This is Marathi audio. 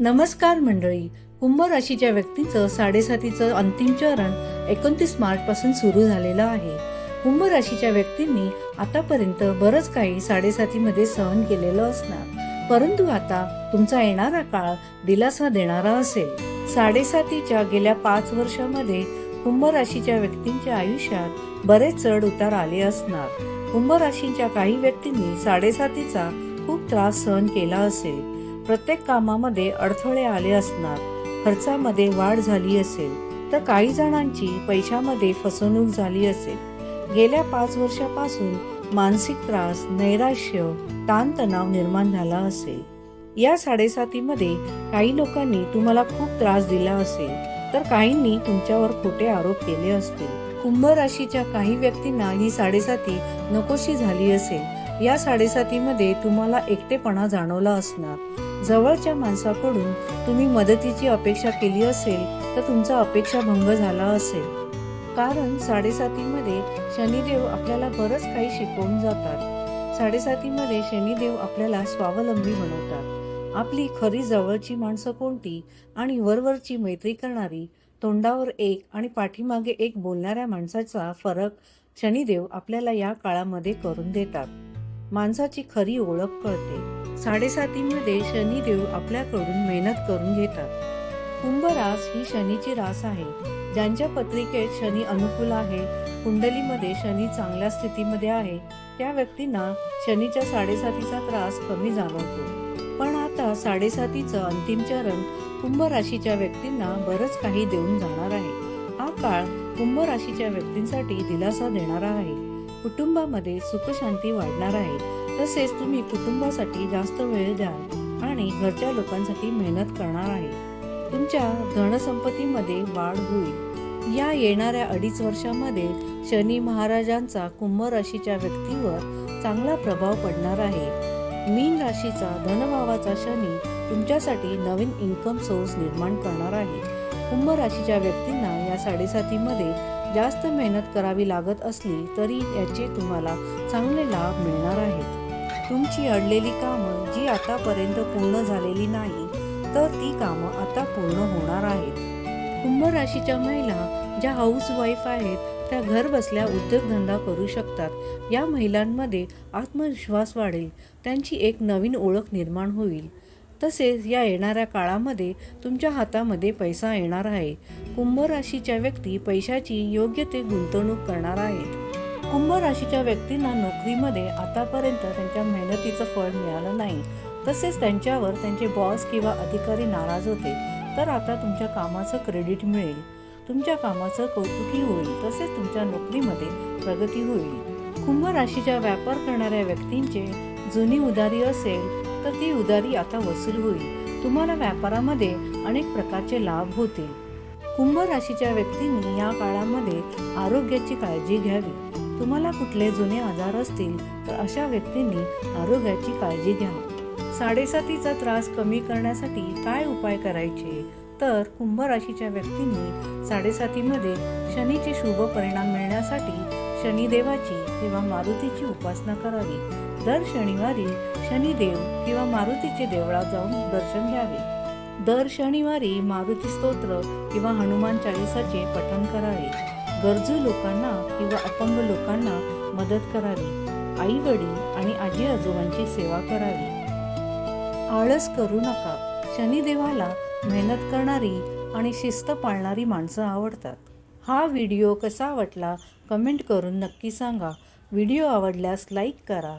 नमस्कार मंडळी. कुंभ राशीच्या व्यक्तीचं साडेसातीचं अंतिम चरण एकोणतीस मार्च पासून सुरू झालेलं आहे. कुंभ राशीच्या व्यक्तींनी आतापर्यंत बरंच काही साडेसातीमध्ये सहन केलेलं असणार. परंतु आता तुमचा येणारा काळ दिलासा देणारा असेल. साडेसातीच्या गेल्या पाच वर्षामध्ये कुंभ राशीच्या व्यक्तींच्या आयुष्यात बरेच चढ उतार आले असणार. कुंभ राशीच्या काही व्यक्तींनी साडेसातीचा खूप त्रास सहन केला असेल. प्रत्येक कामामध्ये अडथळे आले असणार खर्चामध्ये वाढ झाली असेल तर काही जणांची पैशामध्ये फसवणूक झाली असेल. गेल्या पाच वर्षापासून मानसिक त्रास नैराश्य ताणतणाव निर्माण झाला असेल. या साडेसातीमध्ये काही लोकांनी तुम्हाला खूप त्रास दिला असेल तर काहींनी तुमच्यावर खोटे आरोप केले असतील. कुंभ राशीच्या काही व्यक्तींना ही साडेसाती नकोशी झाली असेल. या साडेसातीमध्ये तुम्हाला एकटेपणा जाणवला असणार. जवळच्या माणसाकडून तुम्ही मदतीची अपेक्षा केली असेल तर तुमचा अपेक्षा भंग झाला असेल. कारण साडेसातीमध्ये शनिदेव आपल्याला बरंच काही शिकवून जातात. साडेसातीमध्ये शनिदेव आपल्याला स्वावलंबी बनवतात. आपली खरी जवळची माणसं कोणती आणि वरवरची मैत्री करणारी तोंडावर एक आणि पाठीमागे एक बोलणाऱ्या माणसाचा फरक शनिदेव आपल्याला या काळामध्ये करून देतात. माणसाची खरी ओळख कळते. साडेसातीमध्ये शनिदेव आपल्याकडून मेहनत करून घेतात. कुंभ रास ही शनीची रास आहे. ज्यांच्या पत्रिकेत शनी अनुकूल आहे कुंडलीमध्ये शनी चांगल्या स्थितीमध्ये आहे त्या व्यक्तींना शनीच्या साडेसातीचा त्रास कमी जाणवतो. पण आता साडेसातीचं अंतिम चरण कुंभ राशीच्या व्यक्तींना बरंच काही देऊन जाणार आहे. हा काळ कुंभ राशीच्या व्यक्तींसाठी दिलासा देणारा आहे. कुटुंबामध्ये सुखशांती वाढणार आहे. तसेच तुम्ही कुटुंबासाठी जास्त वेळ द्याल आणि घरच्या लोकांसाठी मेहनत करणार आहे. तुमच्या धनसंपत्तीमध्ये वाढ होईल. या येणाऱ्या अडीच वर्षामध्ये शनी महाराजांचा कुंभ राशीच्या व्यक्तीवर चांगला प्रभाव पडणार आहे. मीन राशीचा धनभावाचा शनी तुमच्यासाठी नवीन इन्कम सोर्स निर्माण करणार आहे. कुंभ राशीच्या व्यक्तींना या साडेसातीमध्ये जास्त मेहनत करावी लागत असली तरी याचे तुम्हाला चांगले लाभ मिळणार आहेत. तुमची अडलेली कामं जी आतापर्यंत पूर्ण झालेली नाही तर ती कामं आता पूर्ण होणार आहेत. कुंभ राशीच्या महिला ज्या हाऊस वाईफ आहेत त्या घर बसल्या उद्योगधंदा करू शकतात. या महिलांमध्ये आत्मविश्वास वाढेल त्यांची एक नवीन ओळख निर्माण होईल. तसेच या येणाऱ्या काळामध्ये तुमच्या हातामध्ये पैसा येणार आहे. कुंभ राशीच्या व्यक्ती पैशाची योग्य ते गुंतवणूक करणार आहेत. कुंभ राशीच्या व्यक्तींना नोकरीमध्ये आतापर्यंत त्यांच्या मेहनतीचं फळ मिळालं नाही. तसेच त्यांच्यावर त्यांचे बॉस किंवा अधिकारी नाराज होते. तर आता तुमच्या कामाचं क्रेडिट मिळेल. तुमच्या कामाचं कौतुकही होईल. तसेच तुमच्या नोकरीमध्ये प्रगती होईल. कुंभ राशीच्या व्यापार करणाऱ्या व्यक्तींचे जुनी उदारी असेल तर ती उदारी आता वसूल होईल. तुम्हाला व्यापारामध्ये अनेक प्रकारचे लाभ होतील. कुंभ राशीच्या व्यक्तींनी या काळामध्ये आरोग्याची काळजी घ्यावी. तुम्हाला कुठले जुने आजार असतील तर अशा व्यक्तींनी आरोग्याची काळजी घ्या. साडेसातीचा त्रास कमी करण्यासाठी काय उपाय करायचे? तर कुंभ राशीच्या व्यक्तींनी साडेसातीमध्ये शनीचे शुभ परिणाम मिळण्यासाठी शनिदेवाची किंवा मारुतीची उपासना करावी. दर शनिवारी शनिदेव किंवा मारुतीचे देवळात जाऊन दर्शन घ्यावे. दर शनिवारी मारुती स्तोत्र किंवा हनुमान चाळीसाचे पठण करावे. गरजू लोकांना किंवा अपंग लोकांना मदत करावी. आई वडील आणि आजी आजोबांची सेवा करावी. आळस करू नका. शनिदेवाला मेहनत करणारी आणि शिस्त पाळणारी माणसं आवडतात. हा व्हिडिओ कसा वाटला कमेंट करून नक्की सांगा. व्हिडिओ आवडल्यास लाईक करा